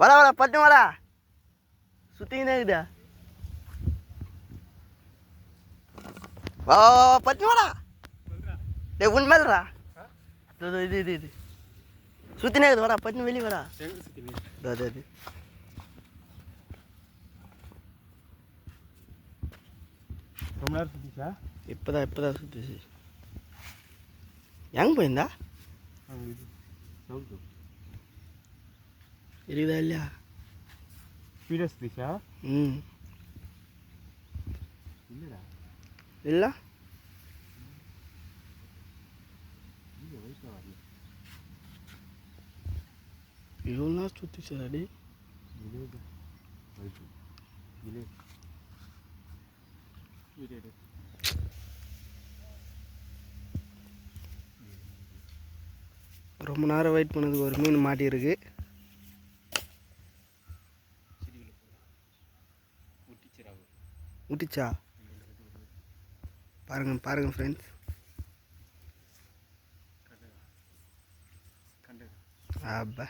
வாடா வாடா பட்டு வாடா சுத்திக்கினே இருக்குடா வா வா, வா, பட்டு வாடா டேய் உண்மையிலடா இதோ, இதோ, இது இது இது சுத்தினே இருக்குது வாடா பட்டு வெளியே வாடா இதோ, இதோ, இது ரொம்ப நேரம் சுற்றிச்சா இப்போதான் இப்போதான் சுத்துச்சு எங்கே போயிருந்தா இது சவுத்து இருக்குதா இல்லையா ஸ்பீடாக சுற்றிச்சா ம் இல்லைடா இல்லை இவ்வளோ நாள் விலேஜ் வீடு ரொம்ப நேரம் வெயிட் பண்ணதுக்கு ஒரு மீன் மாட்டியிருக்கு. விட்டுச்சா பாருங்க பாருங்க ஃப்ரெண்ட்ஸ் அப்பா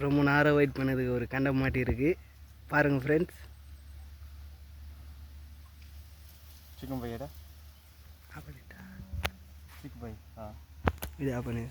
ரொம்ப நேரம் வெயிட் பண்ணதுக்கு ஒரு கண்டை மாட்டியிருக்கு பாருங்க ஃப்ரெண்ட்ஸ் சிக்கன் பையடா சிக்கன் பை ஆ. இது பண்ணு